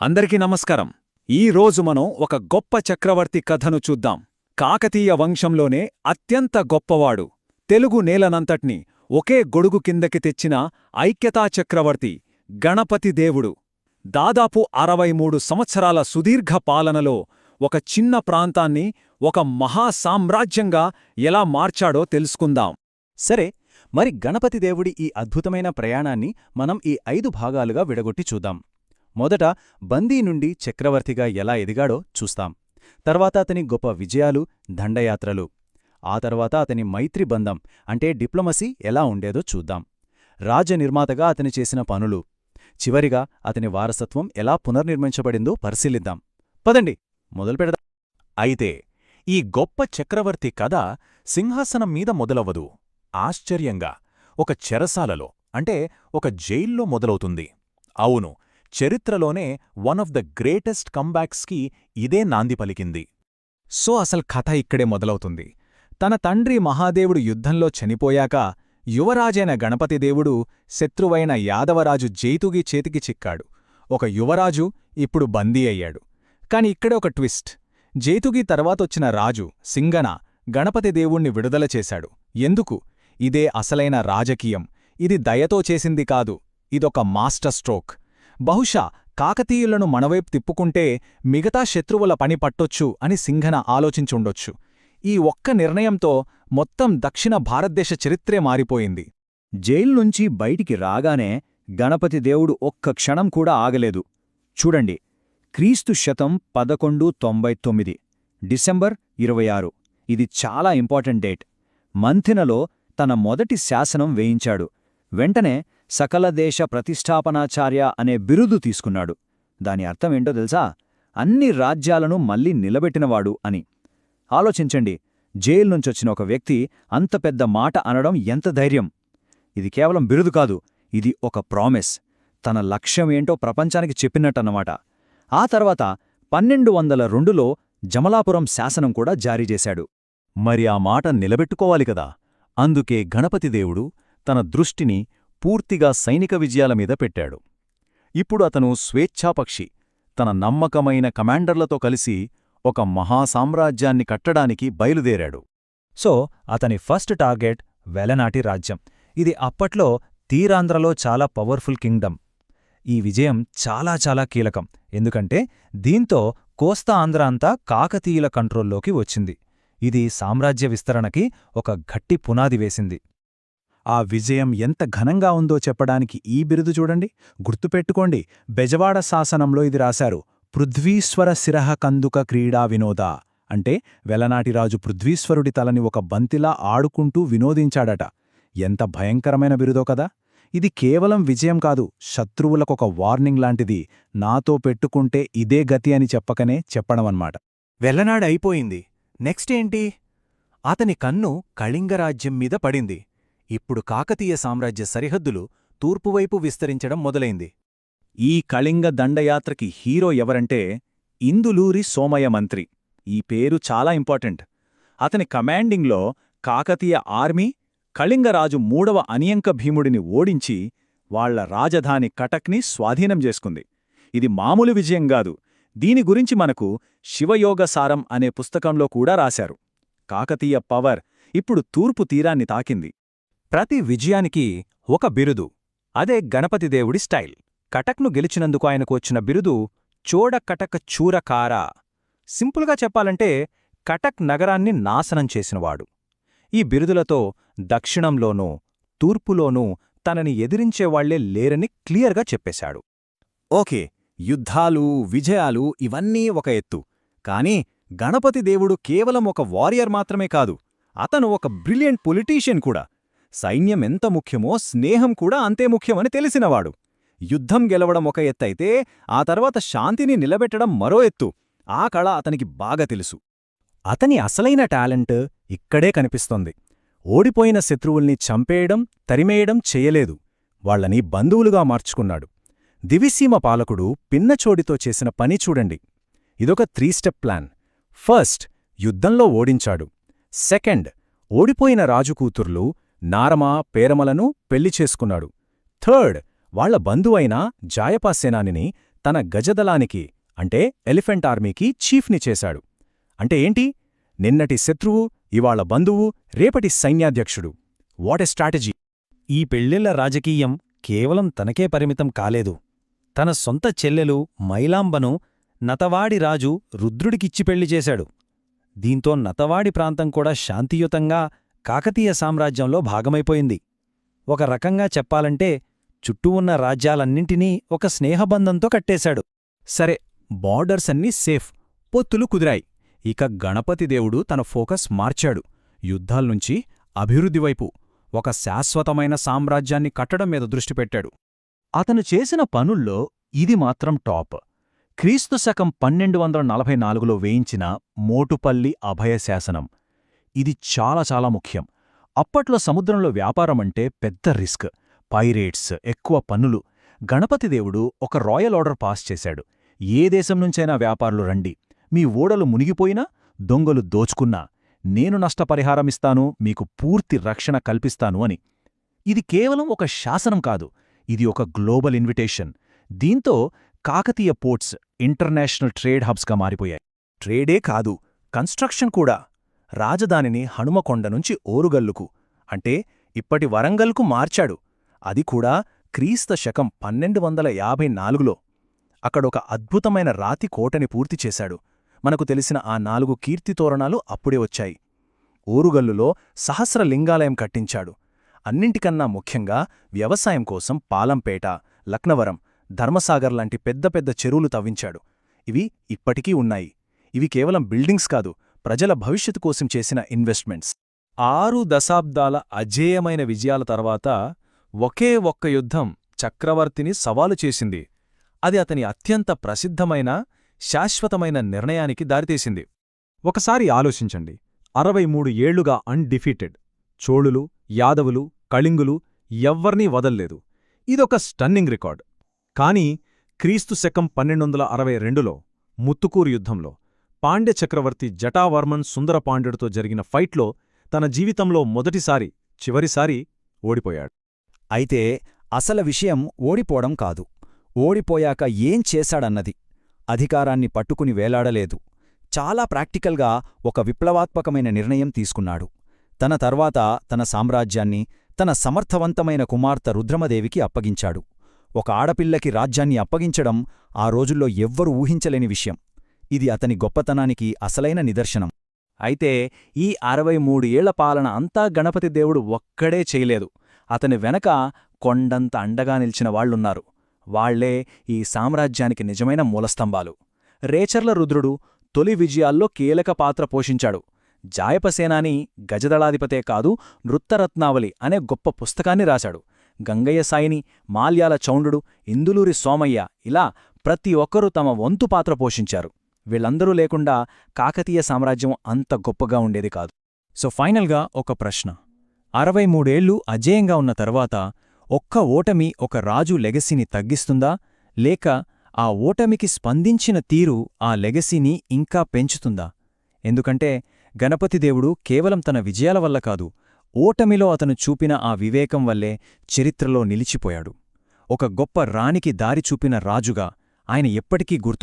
అందరికీ నమస్కారం. ఈ రోజు మనం ఒక గొప్ప చక్రవర్తి కథను చూద్దాం. కాకతీయ వంశంలోనే అత్యంత గొప్పవాడు. తెలుగు నేలనంతటిని ఒకే గొడుగు కిందకి తెచ్చిన ఐక్యతా చక్రవర్తి గణపతి దేవుడు. దాదాపు అరవై మూడు సంవత్సరాల సుదీర్ఘ పాలనలో ఒక చిన్న ప్రాంతాన్ని ఒక మహా సామ్రాజ్యంగా ఎలా మార్చాడో తెలుసుకుందాం. సరే మరి గణపతి దేవుడి ఈ అద్భుతమైన ప్రయాణాన్ని మనం ఈ ఐదు భాగాలుగా విడగొట్టి చూద్దాం. మొదట బందీ నుండి చక్రవర్తిగా ఎలా ఎదిగాడో చూస్తాం. తర్వాత అతని గొప్ప విజయాలు దండయాత్రలు. ఆ తర్వాత అతని మైత్రి బంధం అంటే డిప్లొమసీ ఎలా ఉండేదో చూద్దాం. రాజనిర్మాతగా అతని చేసిన పనులు. చివరిగా అతని వారసత్వం ఎలా పునర్నిర్మించబడిందో పరిశీలిద్దాం. పదండి మొదలుపెడదాం అయితే ఈ గొప్ప చక్రవర్తి కథ సింహాసనం మీద మొదలవ్వదు. ఆశ్చర్యంగా ఒక చెరసాలలో అంటే ఒక జైల్లో మొదలవుతుంది. అవును చరిత్రలోనే వన్ ఆఫ్ ద గ్రేటెస్ట్ కంబ్యాక్స్కి ఇదే నాంది పలికింది. సో అసలు కథ ఇక్కడే మొదలవుతుంది. తన తండ్రి మహాదేవుడు యుద్ధంలో చనిపోయాక యువరాజైన గణపతిదేవుడు శత్రువైన యాదవరాజు జైతుగి చేతికి చిక్కాడు. ఒక యువరాజు ఇప్పుడు బందీ అయ్యాడు. కాని ఇక్కడే ఒక ట్విస్ట్. జైతుగి తర్వాతొచ్చిన రాజు సింగన గణపతిదేవుణ్ణి విడుదల చేశాడు. ఎందుకు? ఇదే అసలైన రాజకీయం. ఇది దయతో చేసింది కాదు. ఇదొక మాస్టర్ స్ట్రోక్. బహుశా కాకతీయులను మనవైపు తిప్పుకుంటే మిగతా శత్రువుల పని పట్టొచ్చు అని సింఘన ఆలోచించుండొచ్చు. ఈ ఒక్క నిర్ణయంతో మొత్తం దక్షిణ భారతదేశ చరిత్రే మారిపోయింది. జైలునుంచి బయటికి రాగానే గణపతి దేవుడు ఒక్క క్షణం కూడా ఆగలేదు. చూడండి క్రీస్తు శతం పదకొండు తొంభై తొమ్మిది డిసెంబర్ ఇరవై ఆరు. ఇది చాలా ఇంపార్టెంట్ డేట్. మంథినలో తన మొదటి శాసనం వేయించాడు. వెంటనే సకల దేశ ప్రతిష్టాపనాచార్య అనే బిరుదు తీసుకున్నాడు. దాని అర్థమేంటో తెలుసా? అన్ని రాజ్యాలను మళ్ళీ నిలబెట్టినవాడు అని. ఆలోచించండి జైలు నుంచొచ్చిన ఒక వ్యక్తి అంత పెద్ద మాట అనడం ఎంత ధైర్యం? ఇది కేవలం బిరుదు కాదు ఇది ఒక ప్రామిస్. తన లక్ష్యం ఏంటో ప్రపంచానికి చెప్పినట్టన్నమాట. ఆ తర్వాత పన్నెండు వందల రెండులో జమలాపురం శాసనం కూడా జారీ చేశాడు. మరి ఆ మాట నిలబెట్టుకోవాలి కదా? అందుకే గణపతిదేవుడు తన దృష్టిని పూర్తిగా సైనిక విజయాల మీద పెట్టాడు. ఇప్పుడు అతను స్వేచ్ఛాపక్షి తన నమ్మకమైన కమాండర్లతో కలిసి ఒక మహాసామ్రాజ్యాన్ని కట్టడానికి బయలుదేరాడు. సో అతని ఫస్ట్ టార్గెట్ వెలనాటి రాజ్యం. ఇది అప్పట్లో తీరాంధ్రలో చాలా పవర్ఫుల్ కింగ్డమ్. ఈ విజయం చాలా చాలా కీలకం. ఎందుకంటే దీంతో కోస్తా ఆంధ్ర అంతా కాకతీయుల కంట్రోల్లోకి వచ్చింది. ఇది సామ్రాజ్య విస్తరణకి ఒక గట్టి పునాది వేసింది. ఆ విజయం ఎంత ఘనంగా ఉందో చెప్పడానికి ఈ బిరుదు చూడండి. గుర్తుపెట్టుకోండి బెజవాడ శాసనంలో ఇది రాశారు పృథ్వీశ్వర శిరహ కందుక క్రీడా వినోద అంటే వెలనాటిరాజు పృథ్వీశ్వరుడి తలని ఒక బంతిలా ఆడుకుంటూ వినోదించాడట. ఎంత భయంకరమైన బిరుదో కదా! ఇది కేవలం విజయం కాదు శత్రువులకొక వార్నింగ్ లాంటిది నాతో పెట్టుకుంటే ఇదే గతి అని చెప్పకనే చెప్పడమన్నమాట. వెల్లనాడైపోయింది అయిపోయింది నెక్స్ట్ ఏంటి అతని కన్ను కళింగరాజ్యం మీద పడింది. ఇప్పుడు కాకతీయ సామ్రాజ్య సరిహద్దులు తూర్పువైపు విస్తరించడం మొదలైంది. ఈ కళింగ దండయాత్రకి హీరో ఎవరంటే ఇందులూరి సోమయ మంత్రి. ఈ పేరు చాలా ఇంపార్టెంట్. అతని కమాండింగ్లో కాకతీయ ఆర్మీ కళింగరాజు మూడవ అనియంక భీముడిని ఓడించి వాళ్ళ రాజధాని కటక్ని స్వాధీనం చేసుకుంది. ఇది మామూలు విజయం గాదు దీని గురించి మనకు శివయోగసారం అనే పుస్తకంలో కూడా రాశారు. కాకతీయ పవర్ ఇప్పుడు తూర్పు తీరాన్ని తాకింది. ప్రతి విజయానికి ఒక బిరుదు. అదే గణపతిదేవుడి స్టైల్. కటక్ను గెలిచినందుకు ఆయనకు వచ్చిన బిరుదు చోడ కటక చూరకార. సింపుల్గా చెప్పాలంటే కటక్ నగరాన్ని నాశనం చేసినవాడు. ఈ బిరుదులతో దక్షిణంలోనూ తూర్పులోనూ తనని ఎదిరించేవాళ్ళే లేరని క్లియర్గా చెప్పేశాడు. ఓకే యుద్ధాలు విజయాలు ఇవన్నీ ఒక ఎత్తు. కాని గణపతి దేవుడు కేవలం ఒక వారియర్ మాత్రమే కాదు అతను ఒక బ్రిలియంట్ పొలిటీషియన్ కూడా. సైన్యం ఎంత ముఖ్యమో స్నేహం కూడా అంతే ముఖ్యమని తెలిసినవాడు. యుద్ధం గెలవడం ఒక ఎత్తైతే ఆ తర్వాత శాంతిని నిలబెట్టడం మరో ఎత్తు. ఆ కళ అతనికి బాగా తెలుసు. అతని అసలైన టాలెంట్ ఇక్కడే కనిపిస్తోంది. ఓడిపోయిన శత్రువుల్ని చంపేయడం తరిమేయడం చేయలేదు. వాళ్ళని బంధువులుగా మార్చుకున్నాడు. దివిసీమ పాలకుడు పిన్నచోడితో చేసిన పని చూడండి. ఇదొక త్రీ స్టెప్ ప్లాన్. ఫస్ట్ యుద్ధంలో ఓడించాడు. సెకండ్ ఓడిపోయిన రాజుకూతుర్లు నారమ పేరమలను పెళ్ళి చేసుకున్నాడు. థర్డ్ వాళ్ళ బంధువైన జాయపాసేనానిని తన గజదలానికి అంటే ఎలిఫెంట్ ఆర్మీకి చీఫ్ని చేశాడు. అంటే ఏంటి? నిన్నటి శత్రువు ఇవాళ బంధువు రేపటి సైన్యాధ్యక్షుడు. What a strategy! ఈ పెళ్ళిళ్ళ రాజకీయం కేవలం తనకే పరిమితం కాలేదు. తన సొంత చెల్లెలు మైలాంబను నతవాడి రాజు రుద్రుడికిచ్చి పెళ్ళి చేశాడు. దీంతో నతవాడి ప్రాంతం కూడా శాంతియుతంగా కాకతీయ సామ్రాజ్యంలో భాగమైపోయింది. ఒక రకంగా చెప్పాలంటే చుట్టూ ఉన్న రాజ్యాలన్నింటినీ ఒక స్నేహబంధంతో కట్టేశాడు. సరే బార్డర్స్ అన్నీ సేఫ్ పొత్తులు కుదిరాయి. ఇక గణపతిదేవుడు తన ఫోకస్ మార్చాడు. యుద్ధాల్నుంచి అభివృద్ధివైపు ఒక శాశ్వతమైన సామ్రాజ్యాన్ని కట్టడం మీద దృష్టి పెట్టాడు. అతను చేసిన పనుల్లో ఇది మాత్రం టాప్. క్రీస్తు శకం పన్నెండు వందల నలభై నాలుగులో వేయించిన మోటుపల్లి అభయశాసనం. ఇది చాలా చాలా ముఖ్యం. అప్పట్లో సముద్రంలో వ్యాపారమంటే పెద్ద రిస్క్. పైరేట్స్ ఎక్కువ పన్నులు. గణపతిదేవుడు ఒక రాయల్ ఆర్డర్ పాస్ చేశాడు. ఏ దేశం నుంచైనా వ్యాపారులు రండి. మీ ఓడలు మునిగిపోయినా దొంగలు దోచుకున్నా నేను నష్టపరిహారమిస్తాను మీకు పూర్తి రక్షణ కల్పిస్తాను అని. ఇది కేవలం ఒక శాసనం కాదు. ఇది ఒక గ్లోబల్ ఇన్విటేషన్. దీంతో కాకతీయ పోర్ట్స్ ఇంటర్నేషనల్ ట్రేడ్ హబ్స్గా మారిపోయాయి. ట్రేడే కాదు కన్స్ట్రక్షన్ కూడా. రాజధానిని హనుమకొండ నుంచి ఓరుగల్లుకు. అంటే ఇప్పటి వరంగల్కు మార్చాడు. అది కూడా క్రీస్త శకం పన్నెండు వందల యాభై నాలుగులో. అక్కడొక అద్భుతమైన రాతి కోటని పూర్తి చేశాడు. మనకు తెలిసిన ఆ నాలుగు కీర్తితోరణాలు అప్పుడే వచ్చాయి. ఓరుగల్లులో సహస్రలింగాలయం కట్టించాడు. అన్నింటికన్నా ముఖ్యంగా వ్యవసాయం కోసం పాలంపేట లక్నవరం ధర్మసాగర్ లాంటి పెద్ద పెద్ద చెరువులు తవ్వించాడు. ఇవి ఇప్పటికీ ఉన్నాయి. ఇవి కేవలం బిల్డింగ్స్ కాదు ప్రజల భవిష్యత్తు కోసం చేసిన ఇన్వెస్ట్మెంట్స్. ఆరు దశాబ్దాల అజేయమైన విజయాల తర్వాత ఒకే ఒక్క యుద్ధం చక్రవర్తిని సవాలు చేసింది. అది అతని అత్యంత ప్రసిద్ధమైన శాశ్వతమైన నిర్ణయానికి దారితీసింది. ఒకసారి ఆలోచించండి. అరవై మూడు ఏళ్ళుగా అన్డిఫీటెడ్. చోళులు యాదవులు కళింగులు ఎవ్వర్నీ వదల్లేదు. ఇదొక స్టన్నింగ్ రికార్డ్. కాని క్రీస్తు శకం పన్నెండొందల అరవై రెండులో ముత్తుకూరు యుద్ధంలో పాండ్య చక్రవర్తి జటావర్మన్ సుందరపాండ్యుడితో జరిగిన ఫైట్లో తన జీవితంలో మొదటిసారి చివరిసారి ఓడిపోయాడు. అయితే అసలు విషయం ఓడిపోవడం కాదు. ఓడిపోయాక ఏం చేశాడన్నది అధికారాన్ని పట్టుకుని వేలాడలేదు. చాలా ప్రాక్టికల్గా ఒక విప్లవాత్మకమైన నిర్ణయం తీసుకున్నాడు. తన తర్వాత తన సామ్రాజ్యాన్ని తన సమర్థవంతమైన కుమార్తె రుద్రమదేవికి అప్పగించాడు. ఒక ఆడపిల్లకి రాజ్యాన్ని అప్పగించడం ఆ రోజుల్లో ఎవ్వరూ ఊహించలేని విషయం. ఇది అతని గొప్పతనానికి అసలైన నిదర్శనం. అయితే ఈ అరవై మూడు ఏళ్ళ పాలన అంతా గణపతి దేవుడు ఒక్కడే చేయలేదు. అతని వెనక కొండంత అండగా నిలిచిన వాళ్ళున్నారు వాళ్ళే ఈ సామ్రాజ్యానికి నిజమైన మూలస్తంభాలు. రేచర్ల రుద్రుడు తొలి విజయాల్లో కీలక పాత్ర పోషించాడు. జాయపసేనాని గజదళాధిపతే కాదు నృత్తరత్నావళి అనే గొప్ప పుస్తకాన్ని రాశాడు. గంగయ్య సాయిని మాల్యాల చౌండు ఇందులూరి సోమయ్య ఇలా ప్రతి ఒక్కరూ తమ వంతు పాత్ర పోషించారు. వీళ్ళందరూ లేకుండా కాకతీయ సామ్రాజ్యం అంత గొప్పగా ఉండేది కాదు. సో ఫైనల్గా ఒక ప్రశ్న. అరవై మూడేళ్ళు అజేయంగా ఉన్న తర్వాత ఒక్క ఓటమి ఒక రాజు లెగసీని తగ్గిస్తుందా? లేక ఆ ఓటమికి స్పందించిన తీరు ఆ లెగసీని ఇంకా పెంచుతుందా? ఎందుకంటే గణపతిదేవుడు కేవలం తన విజయాల వల్ల కాదు ఓటమిలో అతను చూపిన ఆ వివేకం వల్లే చరిత్రలో నిలిచిపోయాడు. ఒక గొప్ప రాణికి దారి చూపిన రాజుగా ఆయన ఎప్పటికీ గుర్తు